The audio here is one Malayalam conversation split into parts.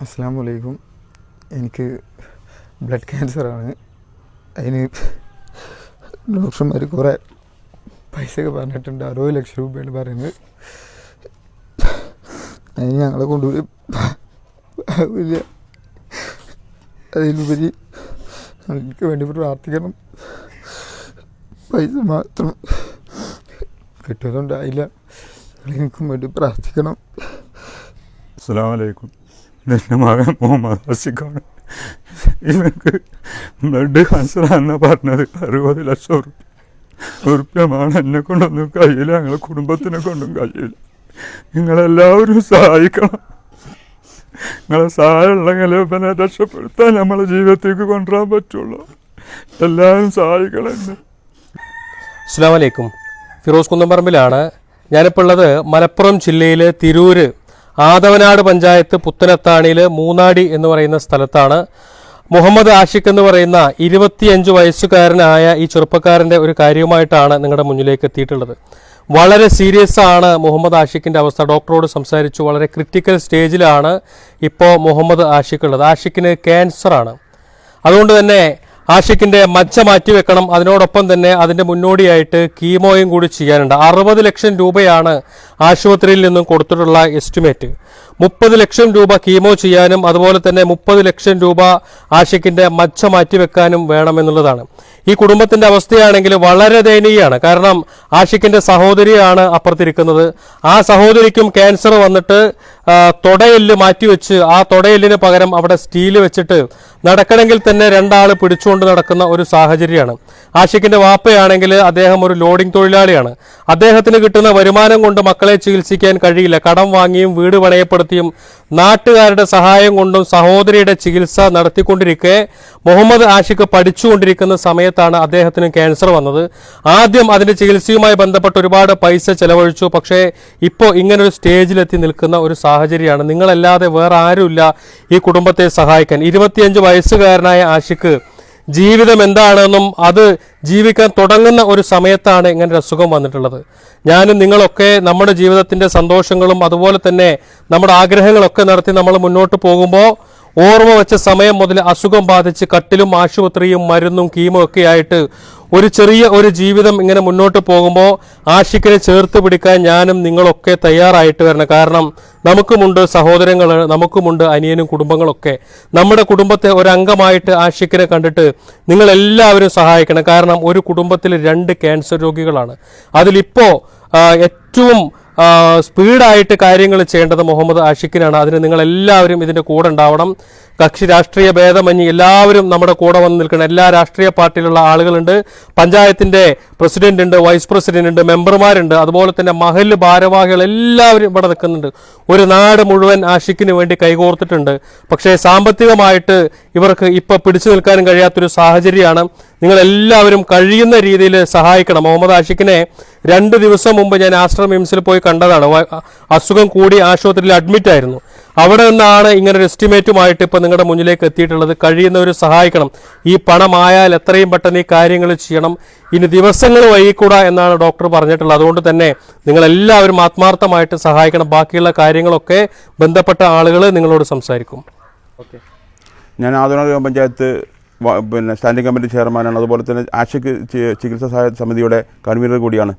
അസ്സാം വലൈക്കും എനിക്ക് ബ്ലഡ് ക്യാൻസറാണ്. അതിന് ഡോക്ടർമാർ കുറേ പൈസയൊക്കെ പറഞ്ഞിട്ടുണ്ട്. അറുപത് ലക്ഷം രൂപയാണ് പറയുന്നത്. അതിന് ഞങ്ങളെ കൊണ്ടുപോയി ആവില്ല അതിലുപരി എനിക്ക് വേണ്ടി പ്രാർത്ഥിക്കണം. പൈസ മാത്രം കിട്ടുന്നുണ്ടായില്ല എനിക്കും വേണ്ടി പ്രാർത്ഥിക്കണം. അസ്സാം വലൈക്കും എന്റെ മകൻ മുഹമ്മദ് ഹസിഖാണ് ഇവർക്ക് ബ്ലഡ് ക്യാൻസറാണെന്ന് പറഞ്ഞത്. അറുപത് ലക്ഷം റുപ്യമാണ് എന്നെ കൊണ്ടൊന്നും കഴിയില്ല. ഞങ്ങളെ കുടുംബത്തിനെ കൊണ്ടും കഴിയില്ല. നിങ്ങളെല്ലാവരും സഹായിക്കണം. നിങ്ങളെ സഹായം ഉണ്ടെങ്കിൽ ഇവനെ രക്ഷപ്പെടുത്താൻ നമ്മളെ ജീവിതത്തേക്ക് കൊണ്ടുവരാൻ പറ്റുള്ളൂ. എല്ലാവരും സഹായിക്കണം അസ്സാം വലൈക്കും ഫിറോസ് കുന്നംപറമ്പിലാണ്. ഞാനിപ്പോൾ ഉള്ളത് മലപ്പുറം ജില്ലയിലെ തിരൂര് ആദവനാട് പഞ്ചായത്ത് പുത്തനത്താണിയിൽ മൂന്നാടി എന്ന് പറയുന്ന സ്ഥലത്താണ് മുഹമ്മദ് ആഷിഖ് എന്ന് പറയുന്ന ഇരുപത്തിയഞ്ച് വയസ്സുകാരനായ ഈ ചെറുപ്പക്കാരന്റെ ഒരു കാര്യവുമായിട്ടാണ് നിങ്ങളുടെ മുന്നിലേക്ക് എത്തിയിട്ടുള്ളത്. വളരെ സീരിയസ് ആണ് മുഹമ്മദ് ആഷിഖിന്റെ അവസ്ഥ. ഡോക്ടറോട് സംസാരിച്ചു. വളരെ ക്രിട്ടിക്കൽ സ്റ്റേജിലാണ് ഇപ്പോൾ മുഹമ്മദ് ആഷിഖ് ഉള്ളത്. ആഷിഖിന് ക്യാൻസറാണ് അതുകൊണ്ട് തന്നെ ആഷിക്കിന്റെ മച്ച മാറ്റിവെക്കണം അതിനോടൊപ്പം തന്നെ അതിന്റെ മുന്നോടിയായിട്ട് കീമോയും കൂടി ചെയ്യാനുണ്ട്. അറുപത് ലക്ഷം രൂപയാണ് ആശുപത്രിയിൽ നിന്നും കൊടുത്തിട്ടുള്ള എസ്റ്റിമേറ്റ്. മുപ്പത് ലക്ഷം രൂപ കീമോ ചെയ്യാനും അതുപോലെ തന്നെ മുപ്പത് ലക്ഷം രൂപ ആഷിക്കിന്റെ മച്ച മാറ്റിവെക്കാനും വേണമെന്നുള്ളതാണ്. ഈ കുടുംബത്തിന്റെ അവസ്ഥയാണെങ്കിൽ വളരെ ദയനീയമാണ്. കാരണം ആഷിക്കിന്റെ സഹോദരിയാണ് അപ്പുറത്തിരിക്കുന്നത്. ആ സഹോദരിക്കും ക്യാൻസർ വന്നിട്ട് തൊടയെല്ല് മാറ്റിവെച്ച് ആ തൊടയെല്ലിന് പകരം അവിടെ സ്റ്റീൽ വെച്ചിട്ട് നടക്കണമെങ്കിൽ തന്നെ രണ്ടാൾ പിടിച്ചുകൊണ്ട് നടക്കുന്ന ഒരു സാഹചര്യമാണ്. ആഷിഖിന്റെ വാപ്പയാണെങ്കിൽ അദ്ദേഹം ഒരു ലോഡിംഗ് തൊഴിലാളിയാണ്. അദ്ദേഹത്തിന് കിട്ടുന്ന വരുമാനം കൊണ്ട് മക്കളെ ചികിത്സിക്കാൻ കഴിയില്ല. കടം വാങ്ങിയും വീട് പണയപ്പെടുത്തിയും നാട്ടുകാരുടെ സഹായം കൊണ്ടും സഹോദരിയുടെ ചികിത്സ നടത്തിക്കൊണ്ടിരിക്കെ മുഹമ്മദ് ആഷിഖ് പഠിച്ചുകൊണ്ടിരിക്കുന്ന സമയത്താണ് അദ്ദേഹത്തിന് ക്യാൻസർ വന്നത്. ആദ്യം അതിന്റെ ചികിത്സയുമായി ബന്ധപ്പെട്ട് ഒരുപാട് പൈസ ചെലവഴിച്ചു. പക്ഷേ ഇപ്പോൾ ഇങ്ങനൊരു സ്റ്റേജിലെത്തി നിൽക്കുന്ന ഒരു സാഹചര്യമാണ്. നിങ്ങളല്ലാതെ വേറെ ആരുമില്ല ഈ കുടുംബത്തെ സഹായിക്കാൻ. ഇരുപത്തിയഞ്ച് വയസ്സുകാരനായ ആഷിക്ക് ജീവിതം എന്താണെന്നും അത് ജീവിക്കാൻ തുടങ്ങുന്ന ഒരു സമയത്താണ് ഇങ്ങനെ ഒരു അസുഖം വന്നിട്ടുള്ളത്. ഞാനും നിങ്ങളൊക്കെ നമ്മുടെ ജീവിതത്തിന്റെ സന്തോഷങ്ങളും അതുപോലെ തന്നെ നമ്മുടെ ആഗ്രഹങ്ങളൊക്കെ നടത്തി നമ്മൾ മുന്നോട്ട് പോകുമ്പോൾ ഓർമ്മ വെച്ച സമയം മുതൽ അസുഖം ബാധിച്ച് കട്ടിലും ആശുപത്രിയും മരുന്നും കീമോ ഒക്കെ ആയിട്ട് ഒരു ചെറിയ ഒരു ജീവിതം ഇങ്ങനെ മുന്നോട്ട് പോകുമ്പോൾ ആഷിക്കിനെ ചേർത്ത് പിടിക്കാൻ ഞാനും നിങ്ങളൊക്കെ തയ്യാറായിട്ട് വരണം. കാരണം നമുക്കുമുണ്ട് സഹോദരങ്ങൾ നമുക്കുമുണ്ട് അനിയനും കുടുംബങ്ങളൊക്കെ. നമ്മുടെ കുടുംബത്തെ ഒരംഗമായിട്ട് ആഷിക്കിനെ കണ്ടിട്ട് നിങ്ങൾ എല്ലാവരും സഹായിക്കണം. കാരണം ഒരു കുടുംബത്തിൽ രണ്ട് ക്യാൻസർ രോഗികളാണ്. അതിലിപ്പോൾ ഏറ്റവും സ്പീഡായിട്ട് കാര്യങ്ങൾ ചെയ്യേണ്ടത് മുഹമ്മദ് ആഷിഖിനാണ്. അതിന് നിങ്ങളെല്ലാവരും ഇതിന്റെ കൂടെ ഉണ്ടാവണം. കക്ഷി രാഷ്ട്രീയ ഭേദമന്യേ എല്ലാവരും നമ്മുടെ കൂടെ വന്ന് നിൽക്കണം. എല്ലാ രാഷ്ട്രീയ പാർട്ടിയിലുള്ള ആളുകളുണ്ട്. പഞ്ചായത്തിന്റെ പ്രസിഡന്റ് ഉണ്ട് വൈസ് പ്രസിഡന്റ് ഉണ്ട് മെമ്പർമാരുണ്ട്. അതുപോലെ തന്നെ മഹൽ ഭാരവാഹികൾ എല്ലാവരും ഇവിടെ നിൽക്കുന്നുണ്ട്. ഒരു നാട് മുഴുവൻ ആഷിക്കിന് വേണ്ടി കൈകോർത്തിട്ടുണ്ട്. പക്ഷേ സാമ്പത്തികമായിട്ട് ഇവർക്ക് ഇപ്പോൾ പിടിച്ചു നിൽക്കാനും കഴിയാത്തൊരു സാഹചര്യമാണ്. നിങ്ങൾ എല്ലാവരും കഴിയുന്ന രീതിയിൽ സഹായിക്കണം. മുഹമ്മദ് ആഷിഖിനെ രണ്ട് ദിവസം മുമ്പ് ഞാൻ ആശ്രമ മിംസിൽ പോയി കണ്ടതാണ്. അസുഖം കൂടി ആശുപത്രിയിൽ അഡ്മിറ്റ് ആയിരുന്നു അവിടെ നിന്നാണ് ഇങ്ങനെ ഒരു എസ്റ്റിമേറ്റുമായിട്ട് ഇപ്പം നിങ്ങളുടെ മുന്നിലേക്ക് എത്തിയിട്ടുള്ളത്. കഴിയുന്നവർ സഹായിക്കണം. ഈ പണമായാൽ എത്രയും പെട്ടെന്ന് ഈ കാര്യങ്ങൾ ചെയ്യണം. ഇനി ദിവസങ്ങൾ വൈകിക്കൂടാ എന്നാണ് ഡോക്ടർ പറഞ്ഞിട്ടുള്ളത്. അതുകൊണ്ട് തന്നെ നിങ്ങളെല്ലാവരും ആത്മാർത്ഥമായിട്ട് സഹായിക്കണം. ബാക്കിയുള്ള കാര്യങ്ങളൊക്കെ ബന്ധപ്പെട്ട ആളുകൾ നിങ്ങളോട് സംസാരിക്കും. ഞാൻ ആദരണ ഗ്രാമപഞ്ചായത്ത് പിന്നെ സ്റ്റാൻഡിംഗ് കമ്മിറ്റി ചെയർമാനാണ്. അതുപോലെ തന്നെ ആശയ്ക്ക് ചികിത്സാ സഹായ സമിതിയുടെ കൺവീനർ കൂടിയാണ്.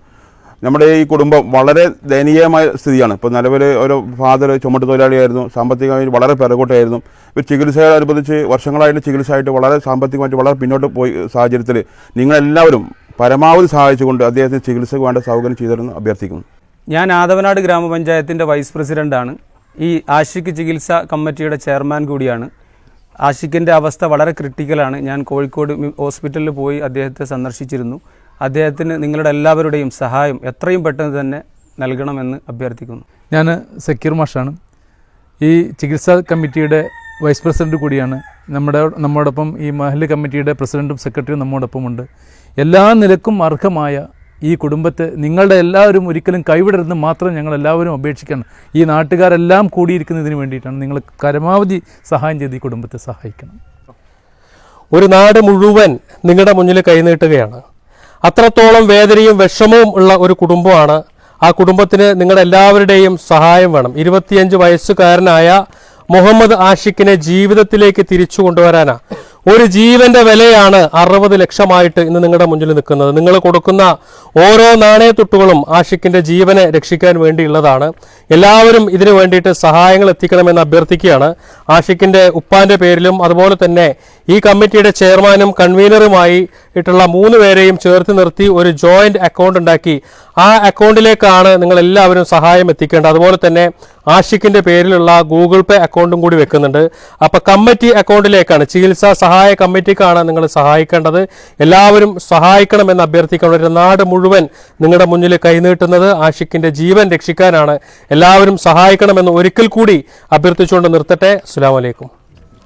നമ്മുടെ ഈ കുടുംബം വളരെ ദയനീയമായ സ്ഥിതിയാണ്. ഇപ്പോൾ നിലവിൽ ഒരു ഫാദർ ചുമട്ട് തൊഴിലാളിയായിരുന്നു സാമ്പത്തികമായി വളരെ പിറകോട്ടായിരുന്നു. ഇപ്പോൾ ചികിത്സയോടനുബന്ധിച്ച് വർഷങ്ങളായിട്ട് ചികിത്സയായിട്ട് വളരെ സാമ്പത്തികമായിട്ട് വളരെ പിന്നോട്ട് പോയി സാഹചര്യത്തിൽ നിങ്ങളെല്ലാവരും പരമാവധി സഹായിച്ചുകൊണ്ട് അദ്ദേഹത്തിന് ചികിത്സയ്ക്ക് വേണ്ട സൗകര്യം ചെയ്തിരുന്നു അഭ്യർത്ഥിക്കുന്നു. ഞാൻ ആദവനാട് ഗ്രാമപഞ്ചായത്തിന്റെ വൈസ് പ്രസിഡന്റാണ് ഈ ആഷിക്ക് ചികിത്സ കമ്മിറ്റിയുടെ ചെയർമാൻ കൂടിയാണ്. ആഷിക്കിന്റെ അവസ്ഥ വളരെ ക്രിട്ടിക്കലാണ്. ഞാൻ കോഴിക്കോട് ഹോസ്പിറ്റലിൽ പോയി അദ്ദേഹത്തെ സന്ദർശിച്ചിരുന്നു. അദ്ദേഹത്തിന് നിങ്ങളുടെ എല്ലാവരുടെയും സഹായം എത്രയും പെട്ടെന്ന് തന്നെ നൽകണമെന്ന് അഭ്യർത്ഥിക്കുന്നു. ഞാൻ സക്കീർ മാഷാണ്. ഈ ചികിത്സാ കമ്മിറ്റിയുടെ വൈസ് പ്രസിഡന്റ് കൂടിയാണ്. നമ്മുടെ നമ്മോടൊപ്പം ഈ മഹൽ കമ്മിറ്റിയുടെ പ്രസിഡന്റും സെക്രട്ടറിയും നമ്മോടൊപ്പമുണ്ട്. എല്ലാ നിലക്കും അർഹമായ ഈ കുടുംബത്തെ നിങ്ങളുടെ എല്ലാവരും ഒരിക്കലും കൈവിടരുതെന്ന് മാത്രം ഞങ്ങൾ എല്ലാവരും അപേക്ഷിക്കണം. ഈ നാട്ടുകാരെല്ലാം കൂടിയിരിക്കുന്നതിന് വേണ്ടിയിട്ടാണ് നിങ്ങൾ പരമാവധി സഹായം ചെയ്ത് ഈ കുടുംബത്തെ സഹായിക്കണം. ഒരു നാട് മുഴുവൻ നിങ്ങളുടെ മുന്നിൽ കൈനീട്ടുകയാണ്. അത്രത്തോളം വേദനയും വിഷമവും ഉള്ള ഒരു കുടുംബമാണ്. ആ കുടുംബത്തിന് നിങ്ങളുടെ എല്ലാവരുടെയും സഹായം വേണം. ഇരുപത്തിയഞ്ച് വയസ്സുകാരനായ മുഹമ്മദ് ആഷിഖിനെ ജീവിതത്തിലേക്ക് തിരിച്ചു കൊണ്ടുവരാനാ. ഒരു ജീവന്റെ വിലയാണ് അറുപത് ലക്ഷമായിട്ട് ഇന്ന് നിങ്ങളുടെ മുന്നിൽ നിൽക്കുന്നത്. നിങ്ങൾ കൊടുക്കുന്ന ഓരോ നാണയത്തുട്ടുകളും ആഷിക്കിന്റെ ജീവനെ രക്ഷിക്കാൻ വേണ്ടിയുള്ളതാണ്. എല്ലാവരും ഇതിനു വേണ്ടിയിട്ട് സഹായങ്ങൾ എത്തിക്കണമെന്ന് അഭ്യർത്ഥിക്കുകയാണ്. ആഷിക്കിന്റെ ഉപ്പാന്റെ പേരിലും അതുപോലെ തന്നെ ഈ കമ്മിറ്റിയുടെ ചെയർമാനും കൺവീനറുമായി ഇട്ടുള്ള മൂന്ന് പേരെയും ചേർത്ത് നിർത്തി ഒരു ജോയിന്റ് അക്കൗണ്ട് ഉണ്ടാക്കി. ആ അക്കൗണ്ടിലേക്കാണ് നിങ്ങൾ എല്ലാവരും സഹായം എത്തിക്കേണ്ടത്. അതുപോലെ തന്നെ ആഷിക്കിന്റെ പേരിലുള്ള ഗൂഗിൾ പേ അക്കൗണ്ടും കൂടി വെക്കുന്നുണ്ട്. അപ്പൊ കമ്മിറ്റി അക്കൗണ്ടിലേക്കാണ് ചികിത്സാ സഹായ കമ്മിറ്റിക്കാണ് നിങ്ങൾ സഹായിക്കേണ്ടത്. എല്ലാവരും സഹായിക്കണമെന്ന് അഭ്യർത്ഥിക്കണം ഒരു നാട് മുഴുവൻ നിങ്ങളുടെ മുന്നിൽ കൈനീട്ടുന്നത് ആഷിഖിന്റെ ജീവൻ രക്ഷിക്കാനാണ്. എല്ലാവരും സഹായിക്കണമെന്ന് ഒരിക്കൽ കൂടി അഭ്യർത്ഥിച്ചുകൊണ്ട് നിർത്തട്ടെ. അസ്സാം വലൈക്കും